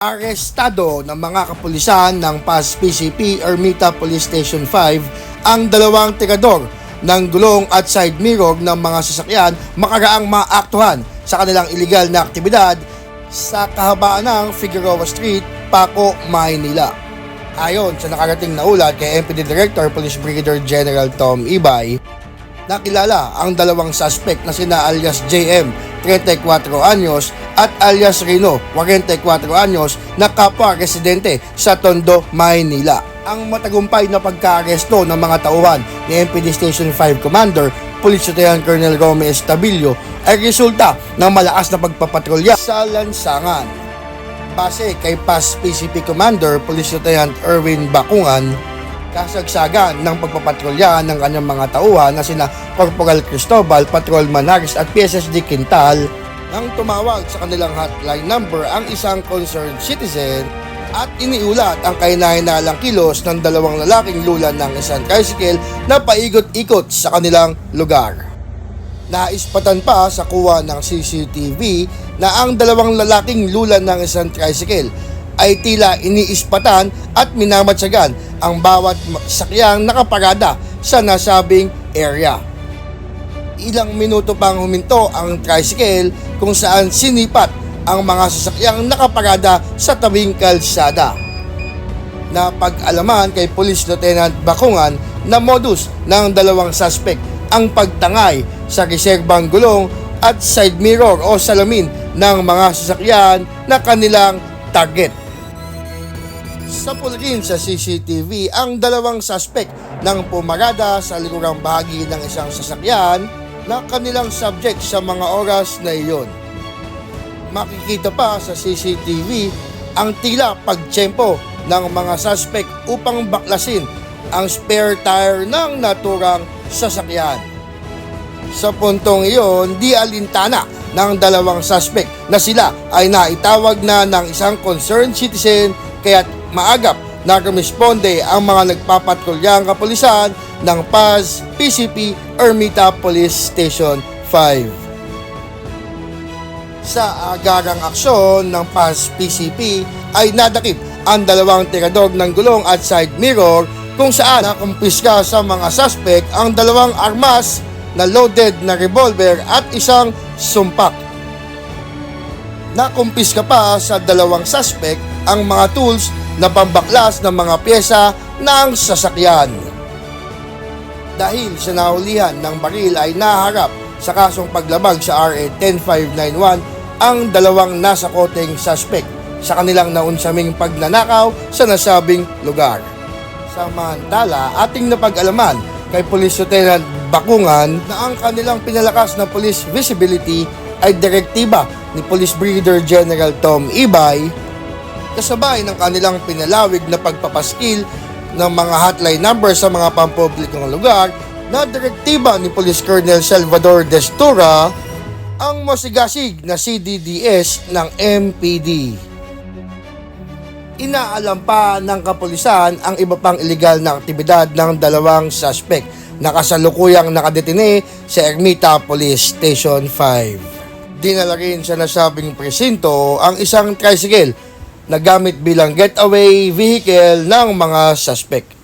Arestado ng mga kapulisan ng PAS PCP Ermita Police Station 5 ang dalawang tirador ng gulong at side mirror ng mga sasakyan makaraang maaktuhan sa kanilang illegal na aktibidad sa kahabaan ng Figueroa Street, Paco, Maynila. Ayon sa nakarating na ulat kay MPD Director Police Brigadier General Tom Ibay, nakilala ang dalawang suspect na sina alias JM, 34 anyos at alias Rino, 44 anyos na kapwa residente sa Tondo, Maynila. Ang matagumpay na pagkaaresto ng mga tauhan ni MPD Station 5 Commander Police Lieutenant Colonel Rome Estabilio ay resulta ng malakas na pagpapatrolya sa lansangan. Base kay PAS PCP Commander Police Lieutenant Erwin Bakungan, kasagsagan ng pagpapatrolya ng kanyang mga tauhan na sina Corporal Cristobal, Patrolman Harris at PSSD Quintal nang tumawag sa kanilang hotline number ang isang concerned citizen at iniulat ang kahinahinalang kilos ng dalawang lalaking lulan ng isang tricycle na paigot-ikot sa kanilang lugar. Naispatan pa sa kuha ng CCTV na ang dalawang lalaking lulan ng isang tricycle ay tila iniispatan at minamatsagan ang bawat sakyang nakaparada sa nasabing area. Ilang minuto pang huminto ang tricycle kung saan sinipat ang mga sasakyang nakaparada sa tabing kalsada. Napag-alaman kay Police Lieutenant Bakungan na modus ng dalawang suspect ang pagtangay sa reserbang gulong at side mirror o salamin ng mga sasakyan na kanilang target. Sa pulgin sa CCTV ang dalawang suspect nang pumarada sa likurang bahagi ng isang sasakyan na kanilang subject sa mga oras na iyon. Makikita pa sa CCTV ang tila pagtsempo ng mga suspect upang baklasin ang spare tire ng naturang sasakyan. Sa puntong iyon, di alintana ng dalawang suspect na sila ay naitawag na ng isang concerned citizen kaya't maagap na rumisponde ang mga nagpapatrulyang kapulisan ng PAS PCP Ermita Police Station 5. Sa agarang aksyon ng PAS PCP ay nadakip ang dalawang tirador ng gulong at side mirror kung saan nakumpiska sa mga suspect ang dalawang armas na loaded na revolver at isang sumpak. Nakumpiska pa sa dalawang suspect ang mga tools na pambaklas ng mga pyesa ng sasakyan. Dahil sa nahulihan ng baril ay naharap sa kasong paglabag sa RA 10591 ang dalawang nasa koteng suspect sa kanilang naunsaming pagnanakaw sa nasabing lugar. Samantala, ating napag-alaman kay Police Lieutenant Bakungan na ang kanilang pinalakas na police visibility ay direktiba ni Police Brigadier General Tom Ibay kasabay ng kanilang pinalawig na pagpapaskil ng mga hotline number sa mga pampublikong lugar na direktiba ni Police Colonel Salvador Destura ang masigasig na CDDS ng MPD. Inaalam pa ng kapulisan ang iba pang illegal na aktibidad ng dalawang suspect na kasalukuyang nakadetine sa Ermita Police Station 5. Dinala rin sa nasabing presinto ang isang tricycle na gamit bilang getaway vehicle ng mga suspect.